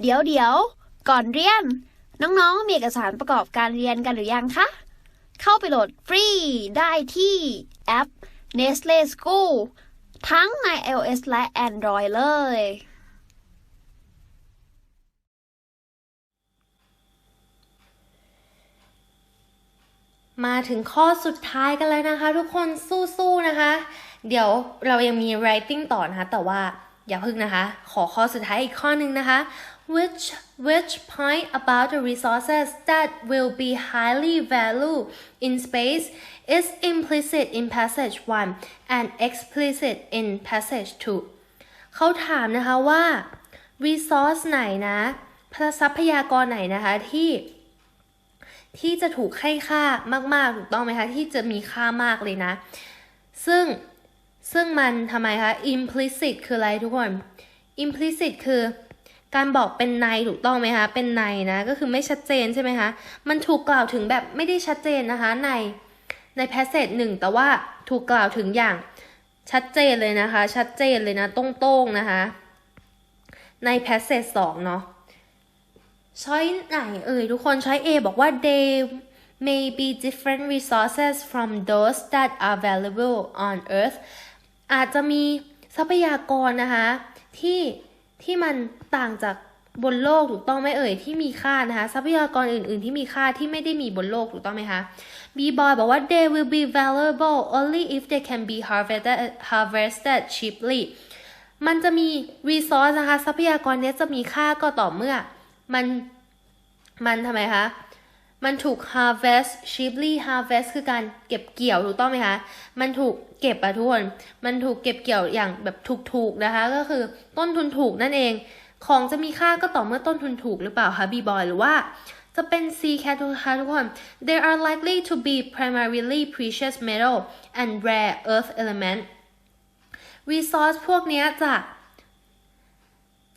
เดี๋ยวเดี๋ยวก่อนเรียน น้องๆ มีเอกสารประกอบการเรียนกันหรือยังคะ เข้าไปโหลดฟรีได้ที่แอป Nestle School ทั้งใน iOS และ Android เลย มาถึงข้อสุดท้ายกันแล้วนะคะ ทุกคนสู้ๆนะคะ เดี๋ยวเรายังมี writing ต่อนะคะ แต่ว่าอย่าพึ่งนะคะ ขอข้อสุดท้ายอีกข้อหนึ่งนะคะ which which point about the resources that will be highly valued in space is implicit in passage 1 and explicit in passage 2 เขาถามนะคะว่า resource ไหนนะทรัพยากรไหนนะคะที่ ที่จะถูกให้ค่ามาก ๆ ถูกต้องไหมคะที่จะมีค่ามากเลยนะ ซึ่งซึ่งมันทำไมคะ implicit คืออะไรทุกคน implicit คือ การบอกเป็นในถูกต้องไหมคะ เป็นในนะ ก็คือไม่ชัดเจนใช่ไหมคะ มันถูกกล่าวถึงแบบไม่ได้ชัดเจนนะคะ ในใน passage หนึ่งแต่ว่าถูกกล่าวถึงอย่างชัดเจนเลยนะคะ ชัดเจนเลยนะตรงๆนะคะ ใน passage สองเนาะช้อยไหนเอ่ยทุกคนช้อย A บอกว่า they may be different resources from those that are valuable on earth อาจจะมีทรัพยากรนะคะ ที่ ที่มันต่างจากบนโลกถูกต้องไหมเอ่ยที่มีค่านะคะทรัพยากรอื่น ๆ ที่มีค่าที่ไม่ได้มีบนโลกถูกต้องไหมคะ B boy บอกว่า they will be valuable only if they can be harvested harvested cheaply มันจะมี resource นะคะทรัพยากรเนี้ยจะมีค่าก็ต่อเมื่อ มันมันทำไมคะมันถูก harvest cheaply harvest คือการเก็บเกี่ยวถูกต้องไหมคะ มันถูก เก็บอะทุกคนมันถูกเก็บเกี่ยวอย่างแบบถูกๆนะคะ ก็คือต้นทุนถูกนั่นเอง ของจะมีค่าก็ต่อเมื่อต้นทุนถูกหรือเปล่าคะบีบอยหรือว่าจะเป็น C cat คะทุกคน they are likely to be primarily precious metal and rare earth element resource พวกนี้จะ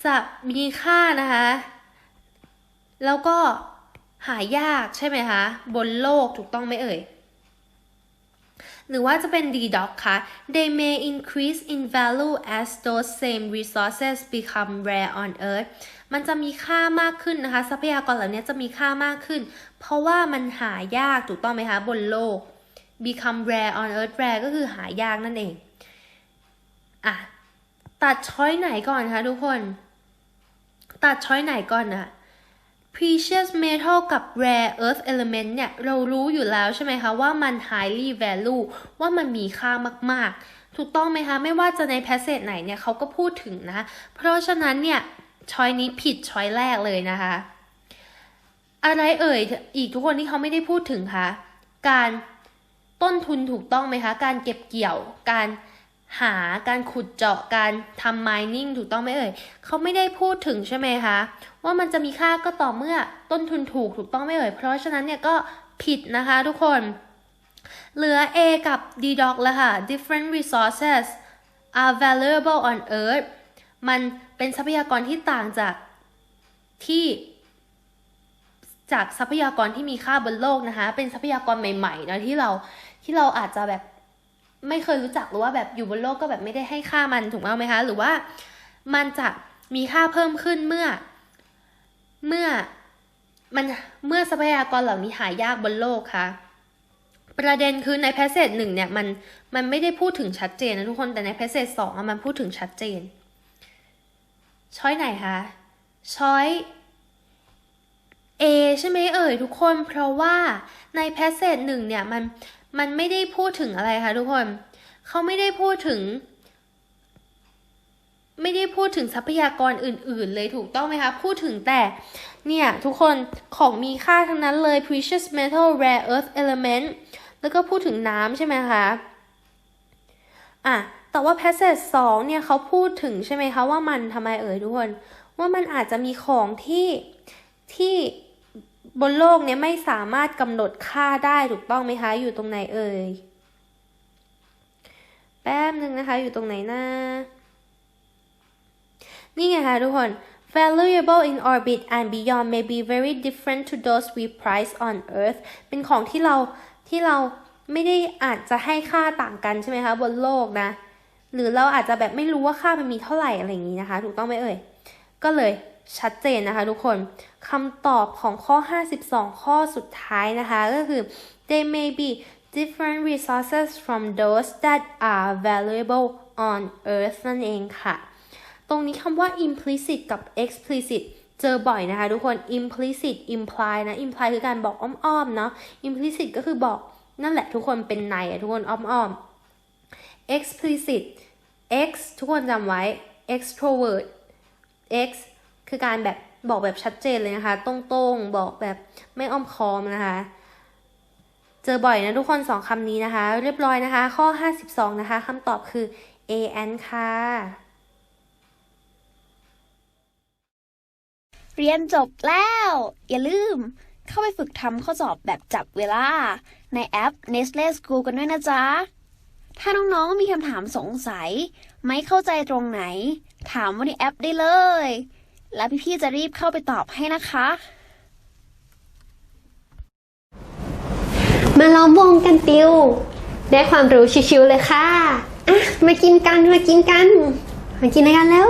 จะมีค่านะคะ แล้วก็หายากใช่ไหมคะ บนโลกถูกต้องไหมเอ่ย หรือว่าจะเป็น D doc ค่ะ they may increase in value as those same resources become rare on earth มันจะมีค่ามากขึ้นนะคะ ทรัพยากรเหล่านี้จะมีค่ามากขึ้น เพราะว่ามันหายากถูกต้องไหมคะ บนโลก become rare on earth rare ก็คือหายากนั่นเองอะตัดช้อยไหนก่อนคะทุกคน ตัดช้อยไหนก่อนนะ precious metal กับ rare earth element เนี่ย เรารู้อยู่แล้วใช่ไหมคะ ว่ามัน highly value ว่ามันมีค่ามาก ๆ ถูกต้องไหมคะ ไม่ว่าจะใน passage ไหนเนี่ยเขาก็พูดถึงนะ เพราะฉะนั้นเนี่ย ช้อยนี้ผิดช้อยแรกเลยนะคะ อะไรเอ่ย อีกทุกคนที่เขาไม่ได้พูดถึงคะ การต้นทุนถูกต้องไหมคะ การเก็บเกี่ยว การ หาการขุดเจาะการทำ mining ถูกต้องไหมเอ่ยเขาไม่ได้พูดถึงใช่ไหมคะว่ามันจะมีค่าก็ต่อเมื่อต้นทุนถูกถูกต้องไหมเอ่ยเพราะฉะนั้นเนี่ยก็ผิดนะคะทุกคน เหลือ A กับ D doc แล้วค่ะ different resources are valuable on earth มันเป็นทรัพยากรที่ต่างจากที่จากทรัพยากรที่มีค่าบนโลกนะคะ เป็นทรัพยากรใหม่ๆนะที่เราที่เราอาจจะแบบ ไม่เคยรู้จักหรือว่าแบบอยู่บนโลกก็แบบไม่ได้ให้ค่ามันถูกไหมคะ หรือว่ามันจะมีค่าเพิ่มขึ้นเมื่อ เมื่อมันเมื่อทรัพยากรเหล่านี้หายากบนโลกค่ะ ประเด็นคือในแพสเซจหนึ่งเนี่ยมันมันไม่ได้พูดถึงชัดเจนนะทุกคนแต่ในแพสเซจสองมันพูดถึงชัดเจนช้อยไหนคะช้อย A ใช่ไหมเอ่ยทุกคนเพราะว่าในแพสเซจหนึ่งเนี่ยมันมันไม่ได้พูดถึงอะไรคะทุกคนเขาไม่ได้พูดถึง ไม่ได้พูดถึงทรัพยากรอื่น ๆ เลยถูกต้องไหมคะพูดถึงแต่เนี่ยทุกคนของมีค่าทั้งนั้นเลย precious metal rare earth element แล้วก็พูดถึงน้ำใช่ไหมคะอะแต่ว่า passage 2เนี่ยเขาพูดถึงใช่ไหมคะว่ามันทำไมเอ่ยทุกคน ว่ามันอาจจะมีของที่ที่ บนโลกเนี่ยไม่สามารถกำหนดค่าได้ถูกต้องไหมคะ อยู่ตรงไหนเอ่ย แป๊บหนึ่งนะคะ อยู่ตรงไหนนะนี่ไงคะทุกคน valuable in orbit and beyond may be very different to those we price on earth เป็นของที่เราที่เราไม่ได้อาจจะให้ค่าต่างกันใช่ไหมคะ บนโลกนะ หรือเราอาจจะแบบไม่รู้ว่าค่ามันมีเท่าไหร่อะไรอย่างนี้นะคะ ถูกต้องไหมเอ่ย ก็เลย ชัดเจนนะคะทุกคนคำตอบของข้อ 52 ข้อสุดท้ายนะคะ ก็คือ they may be different resources from those that are valuable on earth นั่นเองค่ะ ตรงนี้คำว่า implicit กับ explicit เจอบ่อยนะคะทุกคน implicit imply นะ imply คือการบอกอ้อมๆเนาะ implicit ก็คือบอกนั่นแหละทุกคนเป็นในอะทุกคนอ้อมๆ explicit x ทุกคนจำไว้ extrovert x คือการแบบบอกแบบชัดเจนเลยนะคะ ตรงๆ บอกแบบไม่อ้อมค้อมนะคะ เจอบ่อยนะทุกคนสองคำนี้นะคะ เรียบร้อยนะคะ ข้อ 52 นะคะคำตอบคือ a n ค่ะ เรียนจบแล้ว อย่าลืมเข้าไปฝึกทำข้อสอบแบบจับเวลา ในแอป Nestle School กันด้วยนะจ๊ะ ถ้าน้องๆมีคำถามสงสัย ไม่เข้าใจตรงไหน ถามว่าในแอปได้เลย แล้วพี่ๆจะรีบเข้าไปตอบให้นะคะ มาล้อมวงกันติว ได้ความรู้ชิวๆเลยค่ะ อะ มากินกัน มากินกัน มากินกันแล้ว